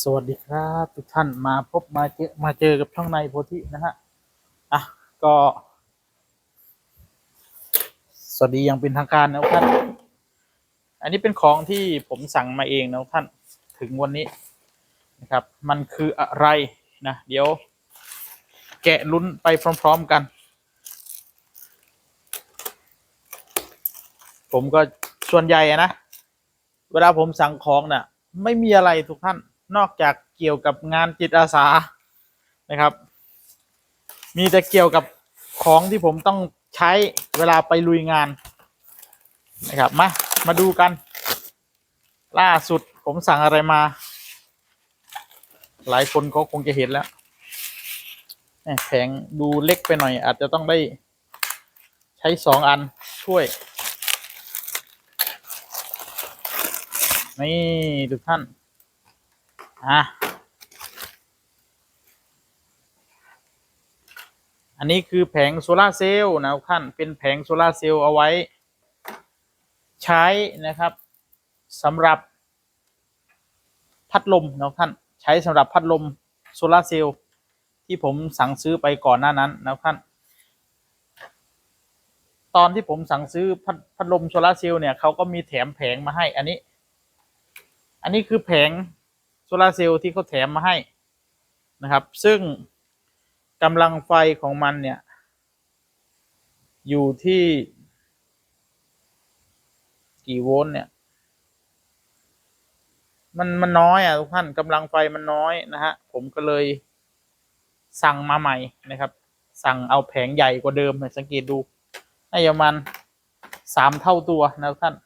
สวัสดีครับทุกท่านมาพบมาเจอมาเจอกับช่องในโพธินะฮะอะก็ สวัสดียังเป็นทางการนะท่าน อันนี้เป็นของที่ผมสั่งมาเองนะท่านถึงวันนี้นะครับ มันคืออะไรนะเดี๋ยว แกะลุ้นไปพร้อม ๆกัน ผมก็ส่วนใหญ่นะ เวลาผมสั่งของเนี่ยไม่มีอะไรทุกท่าน นอกจากเกี่ยวกับงานจิตอาสานะครับ มีแต่เกี่ยวกับของที่ผมต้องใช้เวลาไปลุยงานนะครับมามาดูกัน ล่าสุดผมสั่งอะไรมา หลายคนเขาคงจะเห็นแล้วแหม่แผงดูเล็กไปหน่อย อาจจะต้องได้ใช้สองอันช่วย นี่ทุกท่าน อะอันนี้คือแผงโซลาเซลล์นะท่านเป็นแผงโซลาเซลล์เอาไว้ ใช้นะครับสำหรับพัดลมนะท่านใช้สำหรับพัดลมโซลาเซลล์ที่ผมสั่งซื้อไปก่อนหน้านั้นนะท่านตอนที่ผมสั่งซื้อพัดพัดลมโซลาเซลล์เนี่ยเขาก็มีแถมแผงมาให้อันนี้ อันนี้คือแผง โซลาร์เซลล์ที่เขาแถมมาให้นะครับ ซึ่งกำลังไฟของมันเนี่ย อยู่ที่กี่โวลต์เนี่ย มันมันน้อยอะทุกท่านกำลังไฟมันน้อยนะฮะ ผมก็เลยสั่งมาใหม่นะครับ สั่งเอาแผงใหญ่กว่าเดิมนสังเกตดูน่าจะประมาณสามเท่าตัวนะทุกท่าน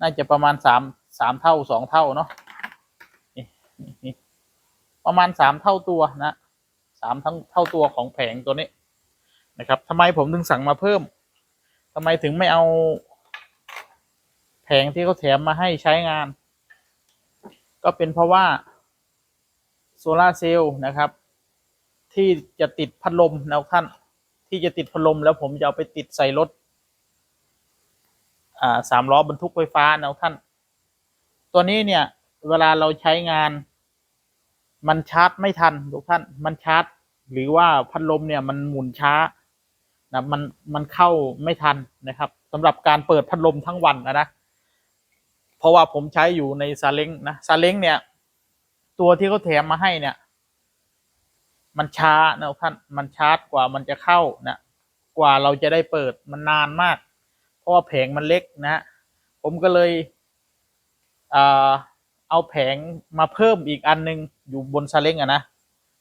น่าจะประมาณสามสามเท่าสองเท่าเนาะ ประมาณสามเท่าตัวนะสามทั้งเท่าตัวของแผงตัวนี้นะครับทำไมผมถึงสั่งมาเพิ่มทำไมถึงไม่เอาแผงที่เขาแถมมาให้ใช้งาน ก็เป็นเพราะว่าโซลาเซลล์นะครับ ที่จะติดพัดลมนะท่านที่จะติดพัดลมแล้วผมจะเอาไปติดใส่รถสามล้อบรรทุกไฟฟ้านะท่าน ตัวนี้เนี่ย เวลาเราใช้งาน มันชาร์จไม่ทันทุกท่านมันชาร์จ หรือว่าพัดลมเนี่ยมันหมุนช้านะมันมันเข้าไม่ทันนะครับสำหรับการเปิดพัดลมทั้งวันนะนะเพราะว่าผมใช้อยู่ในซาเล้งนะซาเล้งเนี่ย ตัวที่เขาแถมมาให้เนี่ย มันช้านะท่านมันชาร์จกว่ามันจะเข้านะกว่าเราจะได้เปิดมันนานมาก เพราะว่าแผงมันเล็กนะผมก็เลยเอ่อเอาแผงมาเพิ่มอีกอันนึง อยู่บนซาเล้งอะนะ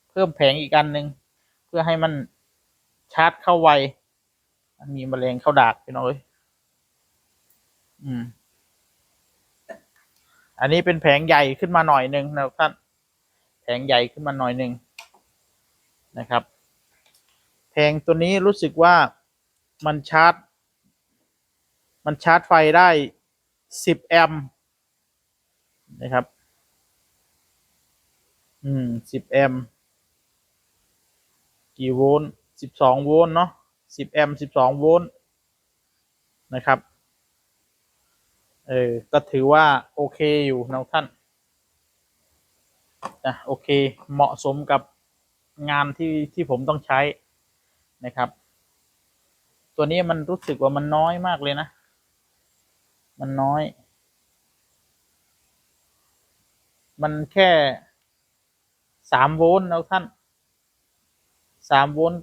เพิ่มแผงอีกอันหนึ่งเพื่อให้มันชาร์จเข้าไวมีแมลงเข้าดากพี่น้องเอ้ยอืม อันนี้เป็นแผงใหญ่ขึ้นมาหน่อยหนึ่งนะครับท่าน แผงใหญ่ขึ้นมาหน่อยหนึ่งนะครับ แผงตัวนี้รู้สึกว่ามันชาร์จ มันชาร์จไฟได้สิบแอมป์นะครับ อืมสิบแอมป์กี่โวลต์สิบสองโวลต์เนาะสิบแอมป์สิบสองโวลต์นะครับ เออ ก็ถือว่า โอเคอยู่นะท่านนะโอเค เหมาะสมกับงานที่ที่ผมต้องใช้นะครับ ตัวนี้มันรู้สึกว่ามันน้อยมากเลยนะ มันน้อย มันแค่ สามโวลต์นะท่านสามโวลต์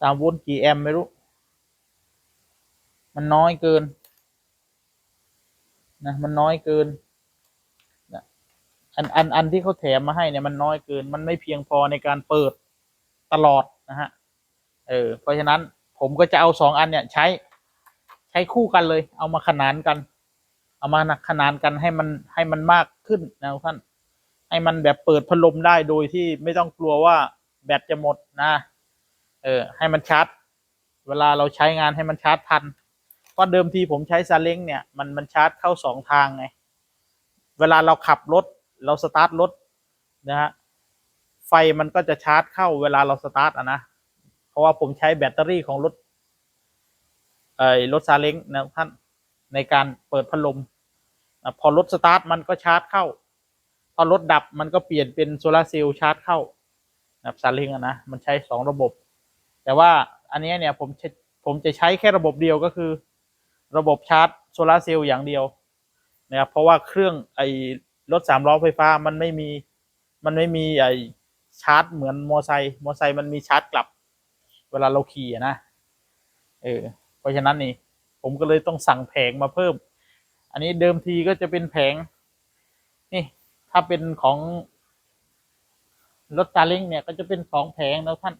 สามโวลต์กี่แอมป์ไม่รู้ มันน้อยเกินนะมันน้อยเกินนะอันอันอันที่เขาแถมมาให้เนี่ยมันน้อยเกิน มันไม่เพียงพอในการเปิดตลอดนะฮะเออเพราะฉะนั้นผมก็จะเอาสองอันเนี่ยใช้ใช้คู่กันเลย เอามาขนานกัน เอามาขนานกันให้มันให้มันมากขึ้นนะท่านให้มันแบบเปิดพัดลมได้โดยที่ไม่ต้องกลัวว่าแบตจะหมดนะ เออ ให้มันชาร์จ เวลาเราใช้งานให้มันชาร์จทันเพราะเดิมทีผมใช้ซาเล้งเนี่ยมันมันชาร์จเข้าสองทางไง เวลาเราขับรถเราสตาร์ทรถนะฮะ ไฟมันก็จะชาร์จเข้าเวลาเราสตาร์ทอะนะ เพราะว่าผมใช้แบตเตอรี่ของรถ เอ่อรถซาเล้งนะท่าน ในการเปิดพัดลม พอรถสตาร์ทมันก็ชาร์จเข้า พอรถดับมันก็เปลี่ยนเป็นโซลาเซลล์ชาร์จเข้านะครับซาเล้งอะนะมันใช้สองระบบ แต่ว่าอันนี้เนี่ยผมผมจะใช้แค่ระบบเดียวก็คือ ระบบชาร์จโซลาเซลล์อย่างเดียวนะครับเพราะว่าเครื่องไอ้รถสามล้อไฟฟ้ามันไม่มีมันไม่มีไอ้ชาร์จเหมือนมอไซค์มอไซค์มันมีชาร์จกลับ เวลาเราขี่อะนะเออเพราะฉะนั้นนี่ ผมก็เลยต้องสั่งแผงมาเพิ่ม อันนี้เดิมทีก็จะเป็นแผง นี่ถ้าเป็นของรถซาเล้งเนี่ยก็จะเป็นสองแผงนะท่าน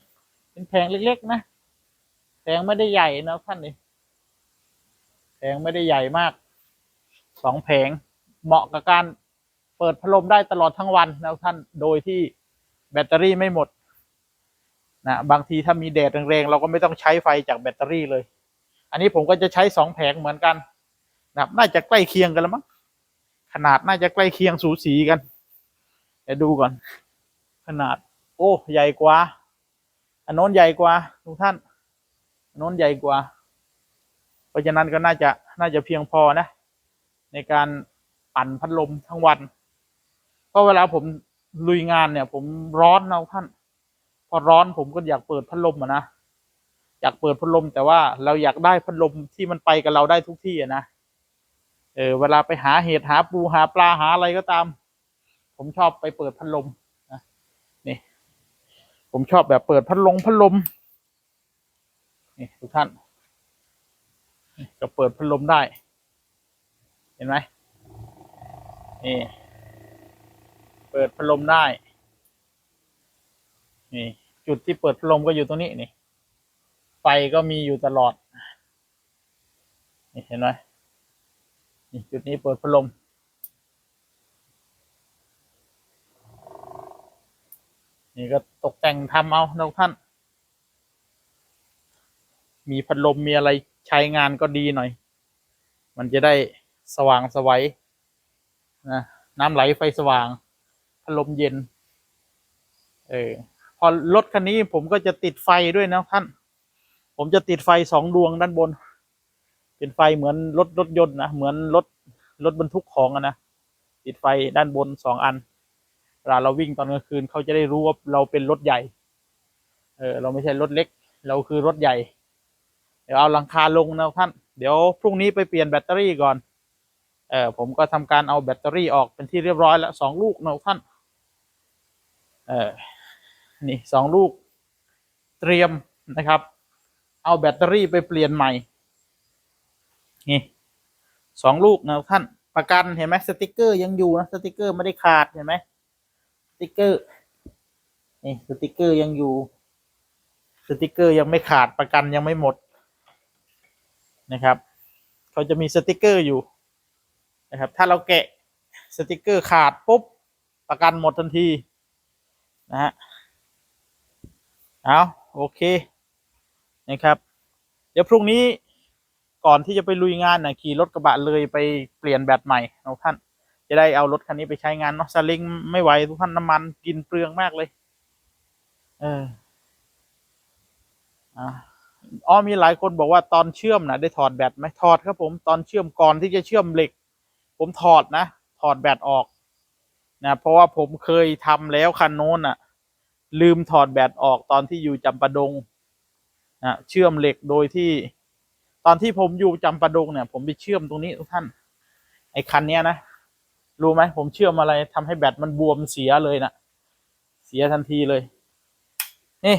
เป็นแผงเล็กๆนะ แผงไม่ได้ใหญ่นะท่านนี่ แผงไม่ได้ใหญ่มาก สองแผงเหมาะกับการเปิดพัดลมได้ตลอดทั้งวันนะท่าน โดยที่แบตเตอรี่ไม่หมดนะบางทีถ้ามีแดดแรงๆเราก็ไม่ต้องใช้ไฟจากแบตเตอรี่เลย อันนี้ผมก็จะใช้สองแผงเหมือนกันนะครับน่าจะใกล้เคียงกันแล้วมั้งขนาดน่าจะใกล้เคียงสูสีกันเดี๋ยวดูก่อน ขนาด โอ้ใหญ่กว่าอันโน้นใหญ่กว่าทุกท่านอันโน้นใหญ่กว่า เพราะฉะนั้นก็น่าจะน่าจะเพียงพอนะ ในการปั่นพัดลมทั้งวันเพราะเวลาผมลุยงานเนี่ย ผมร้อนนะท่าน พอร้อนผมก็อยากเปิดพัดลมอะนะ อยากเปิดพัดลม แต่ว่าเราอยากได้พัดลมที่มันไปกับเราได้ทุกที่นะเออเวลาไปหาเห็ดหาปูหาปลาหาอะไรก็ตาม ผมชอบไปเปิดพัดลมนะนี่ ผมชอบแบบเปิดพัดลมพัดลมนี่ทุกท่านก็เปิดพัดลมได้ เห็นไหมนี่ เปิดพัดลมได้ นี่ จุดที่เปิดพัดลมก็อยู่ตรงนี้นี่ ก็มีอยู่ตลอดนี่เห็นไหมนี่จุดนี้เปิดพัดลมนี่ก็ตกแต่งทำเอานะท่าน มีพัดลมมีอะไรใช้งานก็ดีหน่อย มันจะได้สว่างสวัยนะน้ำไหลไฟสว่าง พัดลมเย็น เออพอรถคันนี้ผมก็จะติดไฟด้วยนะท่าน ผมจะติดไฟสองดวงด้านบน เป็นไฟเหมือนรถรถยนต์นะเหมือนรถรถบรรทุกของอะนะติดไฟด้านบนสองอันเวลาเราวิ่งตอนกลางคืนเขาจะได้รู้ว่าเราเป็นรถใหญ่ เออเราไม่ใช่รถเล็ก เราคือรถใหญ่ เดี๋ยวเอาหลังคาลงนะท่าน เดี๋ยวพรุ่งนี้ไปเปลี่ยนแบตเตอรี่ก่อน เออผมก็ทำการเอาแบตเตอรี่ออกเป็นที่เรียบร้อยแล้วสองลูกนะท่าน เออนี่สองลูกเตรียมนะครับ เอาแบตเตอรี่ไปเปลี่ยนใหม่ นี่สองลูกนะท่านประกันเห็นไหมสติกเกอร์ยังอยู่นะสติกเกอร์ไม่ได้ขาดเห็นไหมสติกเกอร์นี่สติกเกอร์ยังอยู่ สติกเกอร์ยังไม่ขาดประกันยังไม่หมดนะครับเขาจะมีสติกเกอร์อยู่นะครับถ้าเราแกะสติกเกอร์ขาดปุ๊บประกันหมดทันทีนะฮะเอาโอเค นะครับ เดี๋ยวพรุ่งนี้ก่อนที่จะไปลุยงานนะขี่รถกระบะเลยไปเปลี่ยนแบตใหม่นะท่าน จะได้เอารถคันนี้ไปใช้งานเนาะซาเล้งไม่ไหวทุกท่านน้ำมันกินเปลืองมากเลย เอออ๋อมีหลายคนบอกว่าตอนเชื่อมนะได้ถอดแบตไหมถอดครับผมตอนเชื่อมก่อนที่จะเชื่อมเหล็ก ผมถอดนะ ถอดแบตออกนะเพราะว่าผมเคยทำแล้วคันโน้นอะลืมถอดแบตออกตอนที่อยู่จำปาดง นะเชื่อมเหล็กโดยที่ตอนที่ผมอยู่จำปาดงเนี่ย ผมไปเชื่อมตรงนี้ทุกท่าน ไอ้คันเนี้ยนะรู้ไหมผมเชื่อมอะไรทำให้แบตมันบวมเสียเลยนะเสียทันทีเลย นี่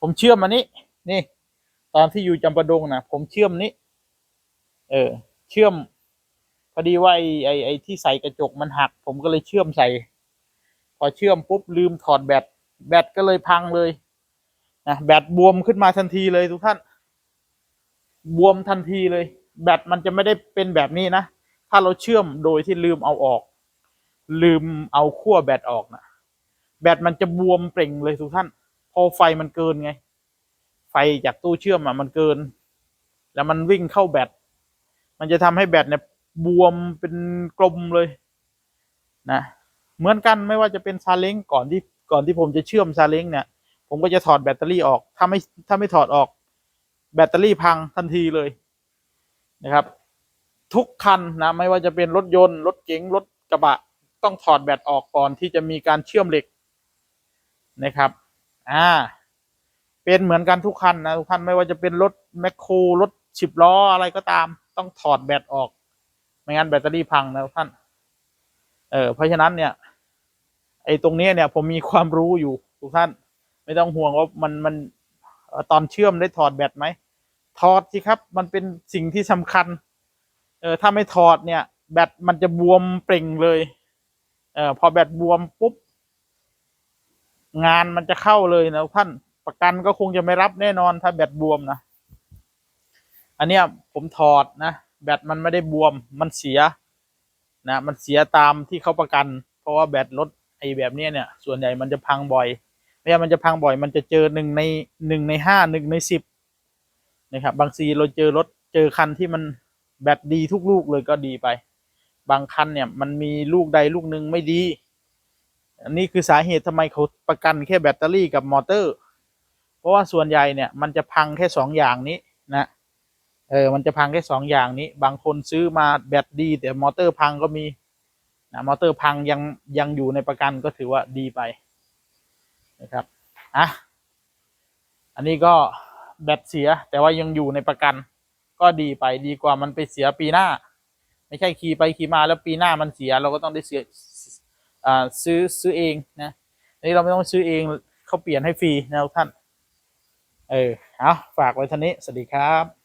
ผมเชื่อมอันนี้ นี่ ตอนที่อยู่จำปาดงนะผมเชื่อมนี้ เออ เชื่อม พอดีว่าไอ้ไอ้ไอ้ที่ใส่กระจกมันหัก ผมก็เลยเชื่อมใส่ พอเชื่อมปุ๊บลืมถอดแบตแบตก็เลยพังเลย นะแบตบวมขึ้นมาทันทีเลยทุกท่าน บวมทันทีเลย แบตมันจะไม่ได้เป็นแบบนี้นะ ถ้าเราเชื่อมโดยที่ลืมเอาออก ลืมเอาขั้วแบตออกนะแบตมันจะบวมเปล่งเลยทุกท่าน พอไฟมันเกินไง ไฟจากตู้เชื่อมอะมันเกิน แล้วมันวิ่งเข้าแบตมันจะทำให้แบตเนี่ยบวมเป็นกลมเลยนะเหมือนกันไม่ว่าจะเป็นซาเล้งก่อนที่ก่อนที่ผมจะเชื่อมซาเล้งเนี่ย ผมก็จะถอดแบตเตอรี่ออก ถ้าไม่ถ้าไม่ถอดออก แบตเตอรี่พังทันทีเลยนะครับ ทุกคันนะไม่ว่าจะเป็นรถยนต์ รถเก๋งรถกระบะ ต้องถอดแบตออกก่อนที่จะมีการเชื่อมเหล็กนะครับ อ่า เป็นเหมือนกันทุกคันนะ ทุกคันไม่ว่าจะเป็นรถแมคโครรถสิบล้ออะไรก็ตาม ต้องถอดแบตออก ไม่งั้นแบตเตอรี่พังนะทุกท่าน เออเพราะฉะนั้นเนี่ย ไอ้ตรงนี้เนี่ยผมมีความรู้อยู่ทุกท่าน ไม่ต้องห่วงว่ามันมันตอนเชื่อมได้ถอดแบตไหมถอดสิครับ มันเป็นสิ่งที่สำคัญ เออถ้าไม่ถอดเนี่ย แบตมันจะบวมเปล่งเลย เออพอแบตบวมปุ๊บ งานมันจะเข้าเลยนะท่านประกันก็คงจะไม่รับแน่นอนถ้าแบตบวมนะอันเนี้ยผมถอดนะแบตมันไม่ได้บวมมันเสียนะมันเสียตามที่เขาประกัน เพราะว่าแบตรถไอ้แบบเนี้ยเนี่ย ส่วนใหญ่มันจะพังบ่อย ไม่ใช่มันจะพังบ่อยมันจะเจอหนึ่งในหนึ่งในห้าหนึ่งในสิบนะครับ บางทีเราเจอรถเจอคันที่มันแบตดีทุกลูกเลยก็ดีไป บางคันเนี่ยมันมีลูกใดลูกหนึ่งไม่ดี อันนี้คือสาเหตุทำไมเขาประกันแค่แบตเตอรี่กับมอเตอร์ เพราะว่าส่วนใหญ่เนี่ยมันจะพังแค่สองอย่างนี้นะเออมันจะพังแค่สองอย่างนี้ บางคนซื้อมาแบตดี แต่มอเตอร์พังก็มีนะมอเตอร์พังยังยังอยู่ในประกันก็ถือว่าดีไป นะครับอะอันนี้ก็แบตเสียแต่ว่ายังอยู่ในประกัน ก็ดีไปดีกว่ามันไปเสียปีหน้า ไม่ใช่ขี่ไปขี่มาแล้วปีหน้ามันเสียเราก็ต้องได้เสียอ่าซื้อซื้อเองนะอันนี้เราไม่ต้องซื้อเองเขาเปลี่ยนให้ฟรีนะทุกท่าน เออเอาฝากไว้ท่านี้ สวัสดีครับ